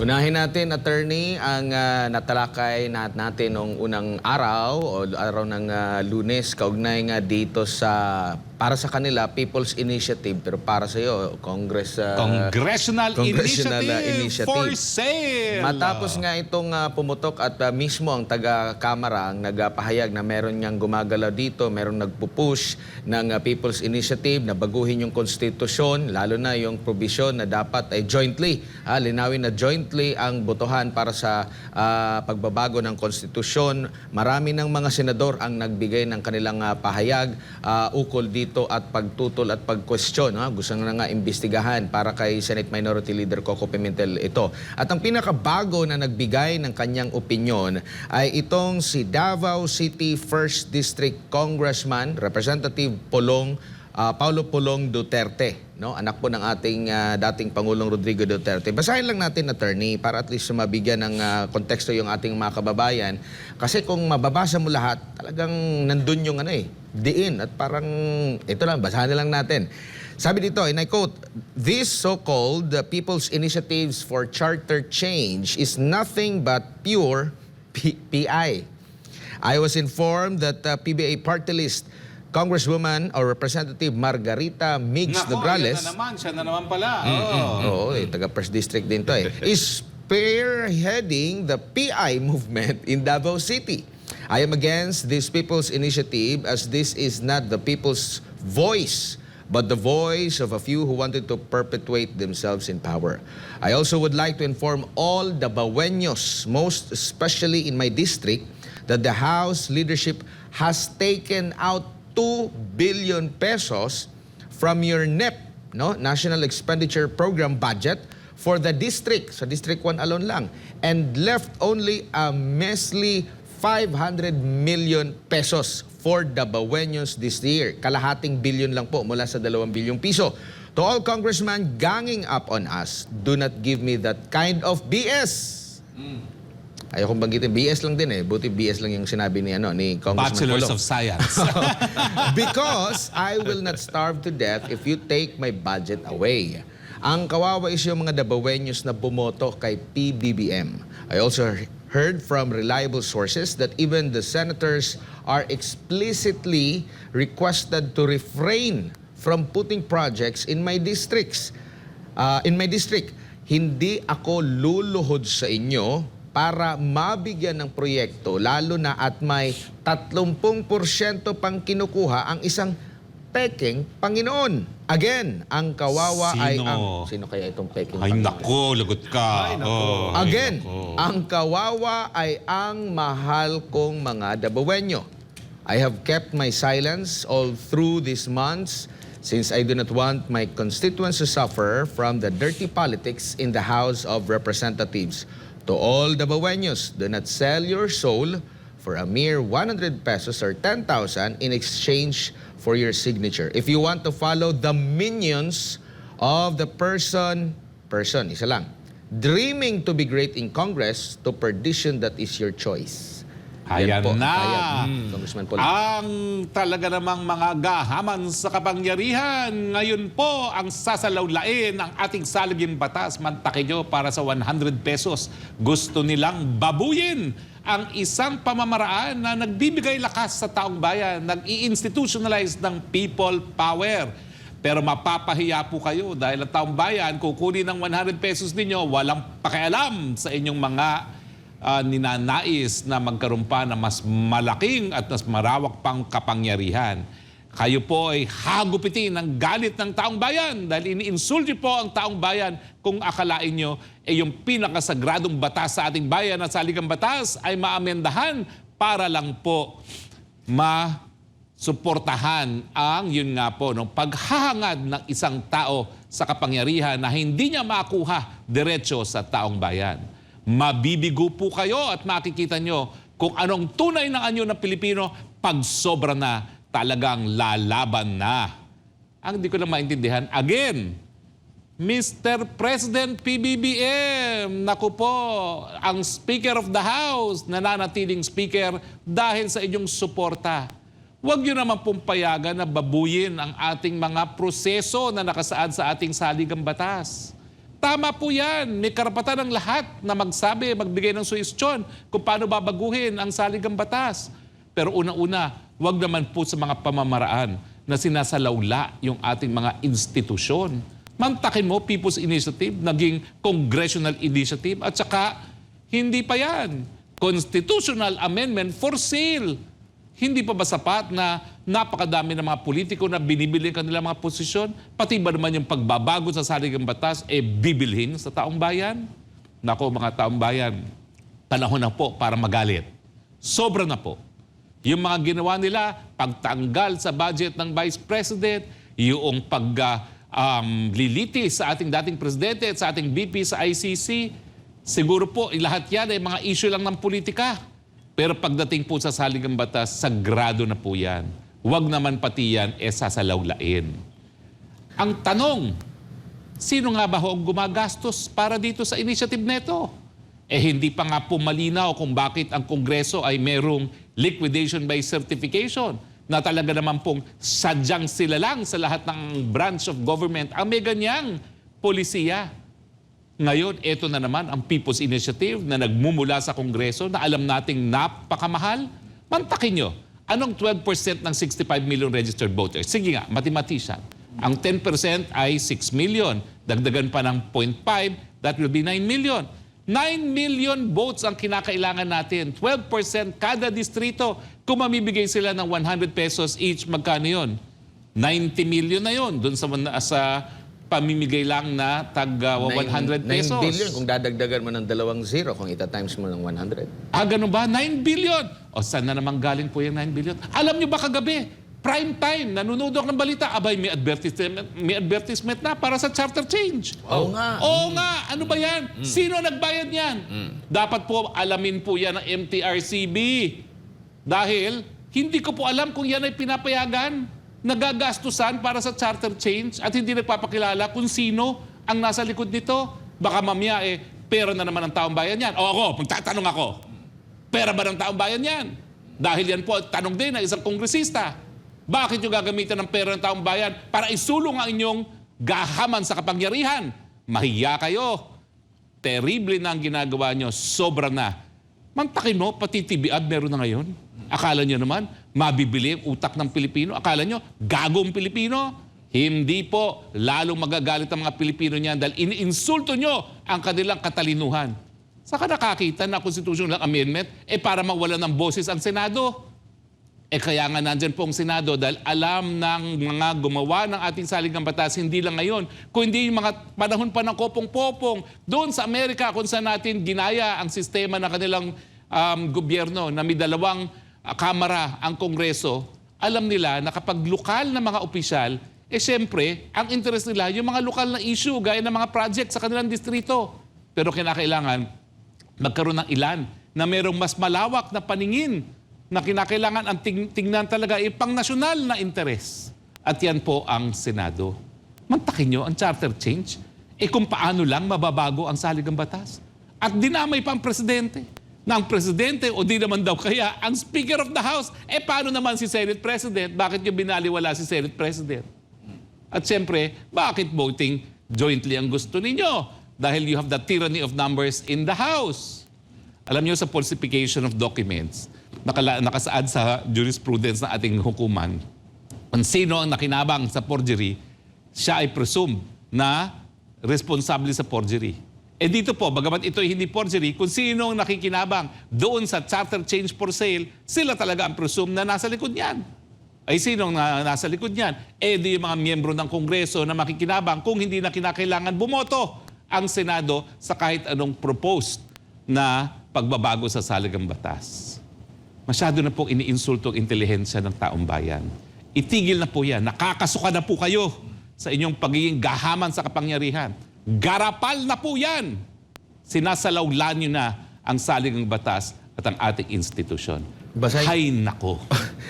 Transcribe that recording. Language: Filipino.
Unahin natin, attorney, ang ah, natalakay na natin noong unang araw o araw ng ah, lunes, kaugnay nga dito sa, para sa kanila, People's Initiative, pero para sa iyo, Congress... ah, Congressional, Congressional, initiative, Initiative. for sale. Matapos nga itong ah, pumutok at ah, mismo ang taga-kamara ang nagpahayag na meron niyang gumagalaw dito, meron nagpupush ng ah, People's Initiative na baguhin yung konstitusyon, lalo na yung provision na dapat ay jointly, ah, linawin na jointly ang botohan para sa ah, pagbabago ng konstitusyon. Marami ng mga senador ang nagbigay ng kanilang ah, pahayag ah, ukol dito at pagtutol at pag-question. ha. Gusto na nga imbestigahan para kay Senate Minority Leader Coco Pimentel ito. At ang pinakabago na nagbigay ng kanyang opinion ay itong si Davao City 1st District Congressman, Representative Polong ah, Paulo Polong Duterte, no? Anak po ng ating ah, dating Pangulong Rodrigo Duterte. Basahin lang natin attorney para at least mabigyan ng ah, konteksto yung ating mga kababayan kasi kung mababasa mo lahat, talagang nandun yung ano eh, diin at parang ito lang basahin na lang natin. Sabi dito, and I quote, This so-called People's Initiatives for Charter Change is nothing but pure P- PI. I was informed that uh, PBA party list Congresswoman or Representative Margarita Migs Nako, Nograles, na naman, siya na naman pala. Oo. oo, eh, taga First District din to eh, is spearheading the PI movement in Davao City. I am against this people's initiative as this is not the people's voice but the voice of a few who wanted to perpetuate themselves in power. I also would like to inform all the Baweños, most especially in my district, that the House leadership has taken out 2 billion pesos from your NEP, no? National Expenditure Program budget for the district, sa District 1 alone lang, and left only a measly 500 million pesos for the Baweños this year. Kalahating billion lang po mula sa 2 bilyong piso. To all congressmen ganging up on us, do not give me that kind of BS. Ayokong banggitin, BS lang din eh. Buti BS lang yung sinabi ni, ano, ni Congressman Bachelors Pulong. of Science. Because I will not starve to death if you take my budget away. Ang kawawa is yung mga Dabawenyos na bumoto kay PBBM. I also heard from reliable sources that even the senators are explicitly requested to refrain from putting projects in my districts. Uh, in my district, hindi ako luluhod sa inyo para mabigyan ng proyekto lalo na at may 30% pang kinukuha ang isang peking Panginoon. Again, ang kawawa ay Sino? ang... Sino kaya itong peking Ay Panginoon? nako, lagot ka. Oh, ay, Again, nako. ang kawawa ay ang mahal kong mga Dabawenyo. I have kept my silence all through these months since I do not want my constituents to suffer from the dirty politics in the House of Representatives. To all Dabawenyos, do not sell your soul for a mere 100 pesos or 10,000 in exchange for your signature. If you want to follow the minions of the person, person, isa lang, dreaming to be great in Congress, to perdition that is your choice. Ayan po, na. Congressman Paul. Ang talaga namang mga gahaman sa kapangyarihan, ngayon po ang sasalawlain ang ating saliging batas, mantakin nyo para sa 100 pesos. Gusto nilang babuyin ang isang pamamaraan na nagbibigay lakas sa taong bayan, nag-i-institutionalize ng people power. Pero mapapahiya po kayo dahil ang taong bayan, kukunin ng 100 pesos ninyo, walang pakialam sa inyong mga ah, ninanais na magkaroon pa ng mas malaking at mas marawak pang kapangyarihan. Kayo po ay hagupitin ng galit ng taong bayan dahil iniinsulti po ang taong bayan kung akalain nyo ay yung pinakasagradong batas sa ating bayan at saligang batas ay maamendahan para lang po ma suportahan ang yun nga po no, paghahangad ng isang tao sa kapangyarihan na hindi niya makuha diretso sa taong bayan. Mabibigo po kayo at makikita nyo kung anong tunay ng anyo ng Pilipino pag sobra na talagang lalaban na. Ang hindi ko lang maintindihan, again, Mr. President PBBM, naku po, ang Speaker of the House, nananatiling Speaker dahil sa inyong suporta. Huwag niyo naman pong payagan na babuyin ang ating mga proseso na nakasaad sa ating saligang batas. Tama po yan. May karapatan ng lahat na magsabi, magbigay ng suhestyon kung paano babaguhin ang saligang batas. Pero una-una, wag naman po sa mga pamamaraan na sinasalawla yung ating mga institusyon. Mantakin mo, People's Initiative, naging Congressional Initiative, at saka hindi pa yan. Constitutional Amendment for sale. Hindi pa ba sapat na napakadami ng mga politiko na binibili ang kanilang mga posisyon? Pati ba naman yung pagbabago sa saligang batas, eh bibilhin sa taong bayan? Nako mga taong bayan, panahon na po para magalit. Sobra na po. Yung mga ginawa nila, pagtanggal sa budget ng Vice President, yung pag ah, um, sa ating dating presidente at sa ating VP sa ICC, siguro po lahat yan ay mga issue lang ng politika. Pero pagdating po sa saligang batas, sagrado na po yan. Huwag naman pati yan e sasalawlain. Ang tanong, sino nga ba ho ang gumagastos para dito sa initiative neto? Eh hindi pa nga po malinaw kung bakit ang Kongreso ay merong liquidation by certification na talaga naman pong sadyang sila lang sa lahat ng branch of government ang may ganyang polisiya. Ngayon, ito na naman ang People's Initiative na nagmumula sa Kongreso na alam nating napakamahal. Mantakin nyo, anong 12% ng 65 million registered voters? Sige nga, mathematician. Ang 10% ay 6 million. Dagdagan pa ng 0.5, that will be 9 million. 9 million votes ang kinakailangan natin. 12% kada distrito. Kung mamibigay sila ng 100 pesos each, magkano yun? 90 million na yun doon sa, sa pamimigay lang na tag uh, 100 9 pesos. billion kung dadagdagan mo ng dalawang zero kung ita-times mo ng 100. Ah, ganun ba? 9 billion! O saan na naman galing po yung 9 billion? Alam nyo ba kagabi, prime time, nanonood ako ng balita, abay, may advertisement, may advertisement na para sa charter change. Oo nga. Oo nga, ano ba yan? Sino nagbayad yan? Dapat po alamin po yan ng MTRCB. Dahil hindi ko po alam kung yan ay pinapayagan, nagagastusan para sa charter change at hindi nagpapakilala kung sino ang nasa likod nito. Baka mamaya eh, pera na naman ng taong bayan yan. O ako, magtatanong ako, pera ba ng taong bayan yan? Dahil yan po, tanong din ng isang kongresista. Bakit nyo gagamitan ng pera ng taong bayan para isulong ang inyong gahaman sa kapangyarihan? Mahiya kayo. Terrible na ang ginagawa nyo. Sobra na. Mantakin mo, pati TBAD meron na ngayon. Akala nyo naman, mabibili utak ng Pilipino. Akala nyo, gagong Pilipino. Hindi po. Lalong magagalit ang mga Pilipino niyan dahil iniinsulto nyo ang kanilang katalinuhan. Saka nakakita na constitutional amendment, eh para mawala ng boses ang Senado. Eh kaya nga nandyan po ang Senado dahil alam ng mga gumawa ng ating saligang batas, hindi lang ngayon, kundi yung mga panahon pa ng kopong-popong. Doon sa Amerika kung saan natin ginaya ang sistema ng kanilang um, gobyerno na may dalawang ah, kamara ang Kongreso, alam nila na kapag lokal na mga opisyal, eh siyempre, ang interest nila yung mga lokal na issue gaya ng mga project sa kanilang distrito. Pero kinakailangan magkaroon ng ilan na merong mas malawak na paningin na kinakailangan ang ting- tingnan talaga ay pang-nasyonal na interes. At yan po ang Senado. Mantakin nyo ang charter change. Eh kung paano lang mababago ang saligang batas. At dinamay pa ang presidente. Na ang presidente o di naman daw kaya ang Speaker of the House. Eh paano naman si Senate President? Bakit nyo binaliwala si Senate President? At siyempre, bakit voting jointly ang gusto ninyo? Dahil you have the tyranny of numbers in the House. Alam niyo sa falsification of documents, nakala, nakasaad sa jurisprudence ng ating hukuman, kung sino ang nakinabang sa forgery, siya ay presumed na responsable sa forgery. Eh dito po, bagamat ito ay hindi forgery, kung sino ang nakikinabang doon sa charter change for sale, sila talaga ang presumed na nasa likod niyan. Ay sino ang na, nasa likod niyan? Eh di yung mga miyembro ng Kongreso na makikinabang kung hindi na kinakailangan bumoto ang Senado sa kahit anong proposed na pagbabago sa saligang batas. Masyado na pong iniinsulto ang intelihensya ng taong bayan. Itigil na po yan. Nakakasuka na po kayo sa inyong pagiging gahaman sa kapangyarihan. Garapal na po yan. Sinasalawlan nyo na ang saligang batas at ang ating institusyon. Basahin- Hay nako.